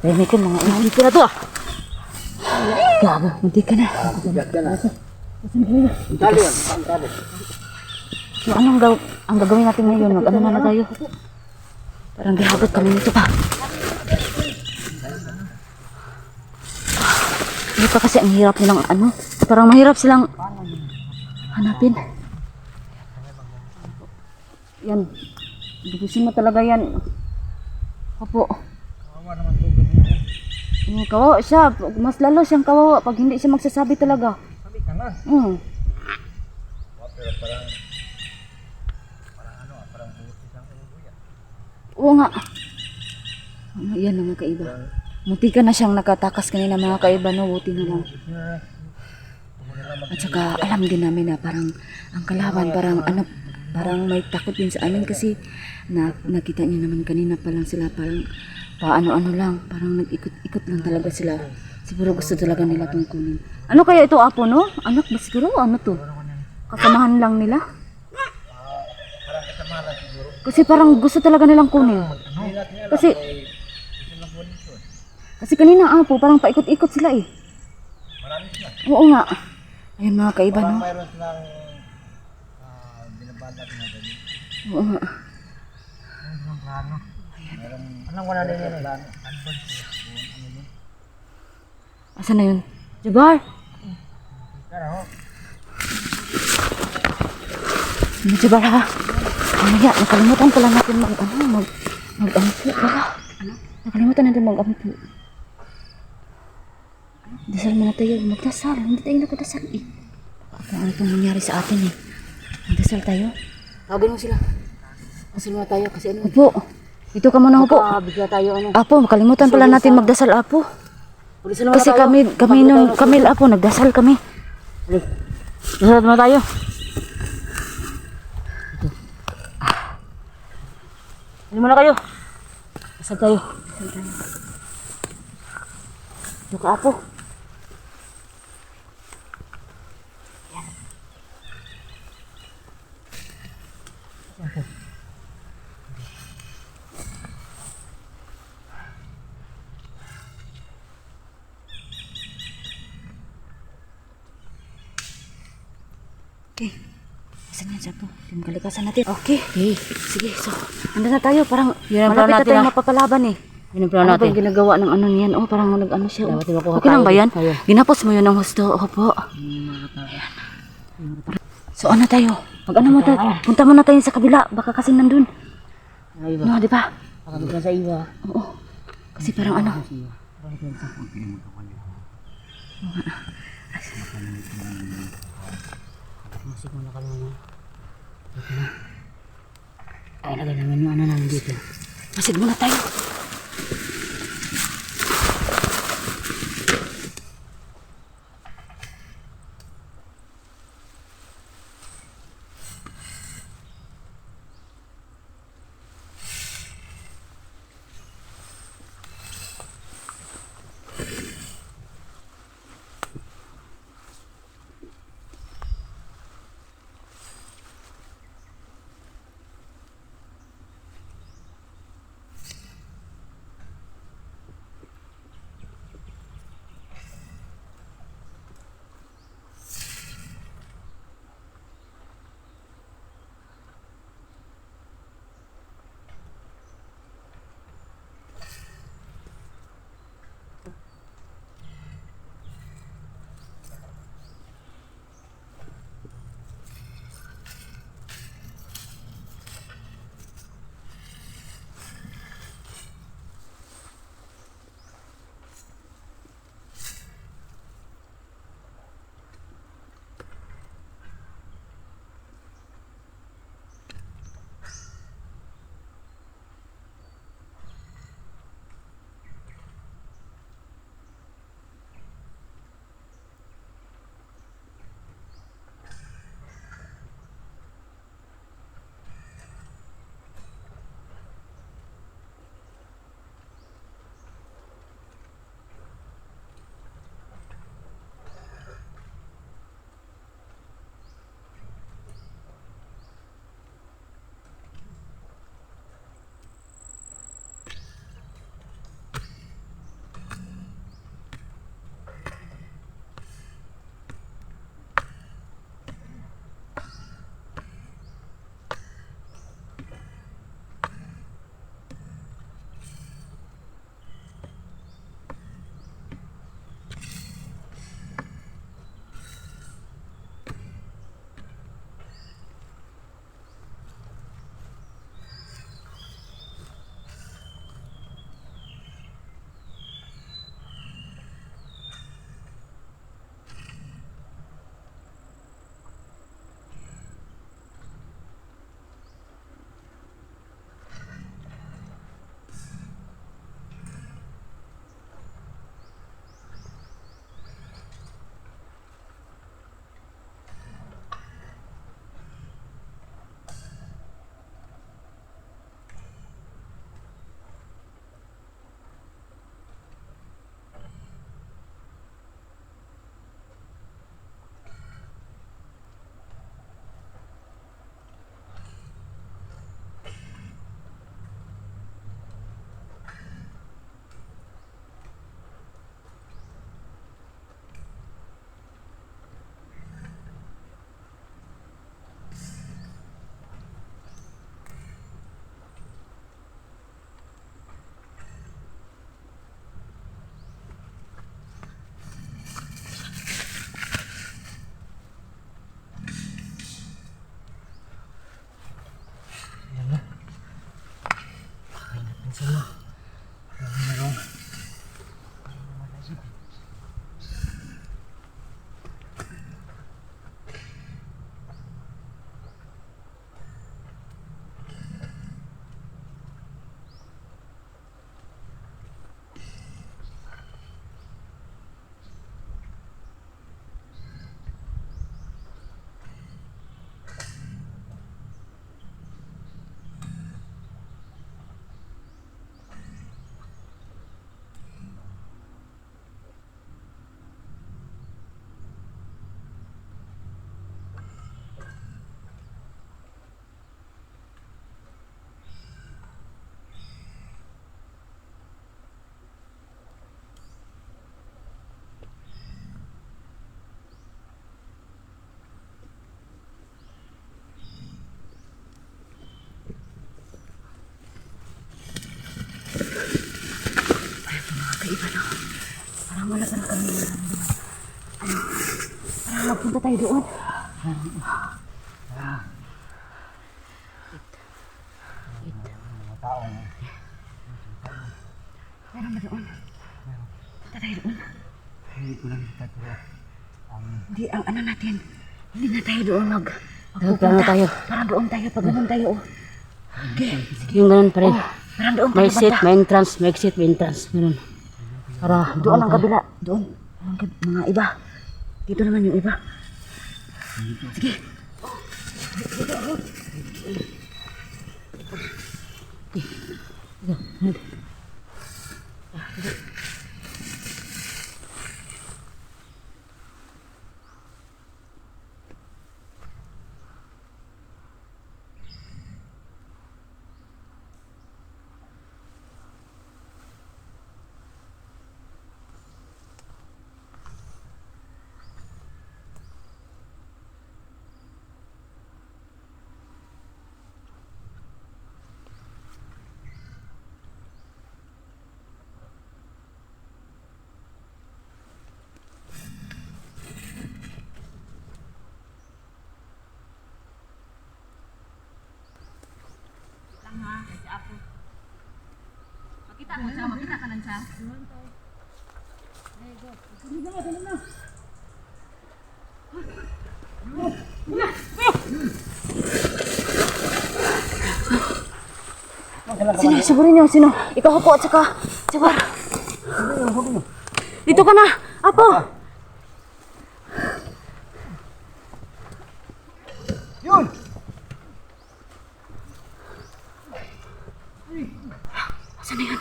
Patahimikin mga ina. Hindi ko na to ah. Gago, hindi ka na. Tali yan, ang tali. So anong gaw ang gagawin natin ngayon? Mag ano na tayo? Parang gihabot kami nito pa. Hindi pa kasi ang hirap nilang ano. Parang mahirap silang hanapin. Yan. Dubusin mo talaga yan. Opo. Kawawa naman. Mm, kawawa siya. Mas lalo siyang kawawa pag hindi siya magsasabi talaga. Sabi ka na. Mm. Pero parang, parang ano, parang butis ang ulo yan. Oo nga. Ano, yan mga kaiba. Muti ka na siyang nakatakas kanina mga kaiba, no? Buti na lang. At saka alam din namin na parang ang kalaban parang ano parang may takot din sa amin kasi na, nakita niyo naman kanina pa lang sila parang paano-ano lang parang nag-ikot-ikot lang talaga sila siguro gusto talaga nila itong kunin ano kaya ito apo no? anak ba siguro? ano to? kasamahan lang nila? Kasi parang gusto talaga nilang kunin kasi kasi kanina apo parang paikot-ikot sila eh Marami sila. oo nga ayun mga kaiba no? Mayroon silang binabalak na ganyan. oo nga plano. Mayroon, anong wala din yan eh? Ano yun? Asan na yun? Jabar! Pero, Ano, Jabar ha? Mamaya, nakalimutan pala natin mag, ano, mag, mag, ano po, baka. Ano? Nakalimutan natin mag, ano po. Dasal muna tayo, magdasal. Hindi tayo nakadasal eh. Kung ano itong nangyari sa atin eh. Magdasal tayo. Tawagin mo sila. Dasal muna tayo kasi ano. Opo. Dito ka muna po. bigla tayo ano. Apo, makalimutan pala natin magdasal, Apo. Kasi kami, kami nung, kami, Apo, nagdasal kami. Dasal muna tayo. Ano muna kayo? Dasal tayo. Dasal tayo. Ito ka, Apo. Yan, Japo? Yung kalikasan natin. Okay. Okay. Sige, so, ando na tayo. Parang Yun ang malapit plano na natin, tayo ah. eh. Yun ang Ano ba yung ginagawa ng ano niyan? Oh, parang nag-ano siya. Oh. Dapat makuha Okay lang ba yan? tayo. Ginapos mo yun ng husto. Opo. So ano tayo? Pag ano mo tayo? Punta muna tayo sa kabila. Baka kasi nandun. Ay, ba? No, di ba? Baka bigla sa iba. Oo. Kasi parang ano. Masik muna kami na. Ay, lagay namin yung ano namin dito. Masid muna tayo. Magpunta tayo doon. Tao. Meron ba doon? Punta tayo doon. Hindi ko lang ang Hindi, ang ano natin. Hindi na tayo doon mag... Plano tayo. Parang doon tayo, pag ganun tayo. Oh. Yung ganun pa rin. Parang doon May banda. may entrance, may exit, may entrance. Ganun. Para Doon ang kabila. Doon. Mga iba. Dito naman yung iba. Sige. Sino? Sigurin niyo. Sino? Ikaw ako at saka... Saka... Dito ka na. Apo. Yun! Saan na yan?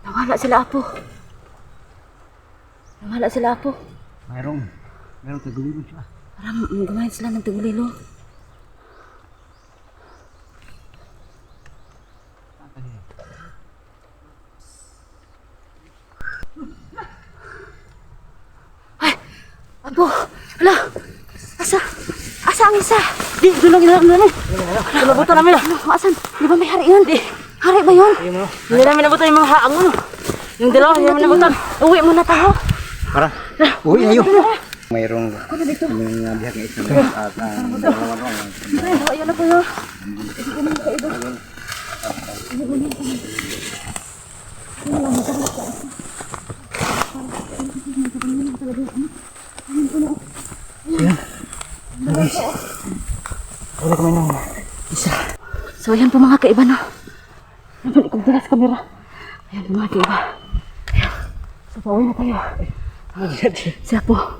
Nawala sila, Apo. Nawala sila, Apo. Mayroong mayroong tagulilo siya. Parang mm, gumahin sila ng tagulilo. Ay! Apo! Hala! Asa? Asa ang isa? Di, lang, doon lang. Nabuto namin. Ano? Asan? Di ba may hari yun? Di. Hari ba yun? Hindi namin nabuto yung mga haang ano. Yung dalawa, hindi namin nabutan. Uwi muna tayo. Para. Uy, ayo. Mayroong yung bihag ng isang at ang dalawa. Ay, ayun na po yun. Wala kami nang So, ayan po mga kaiba, no? Nabalik kong tigas kamera. Ayan po mga kaiba. Ayan. So, pauwi na tayo. Siya po.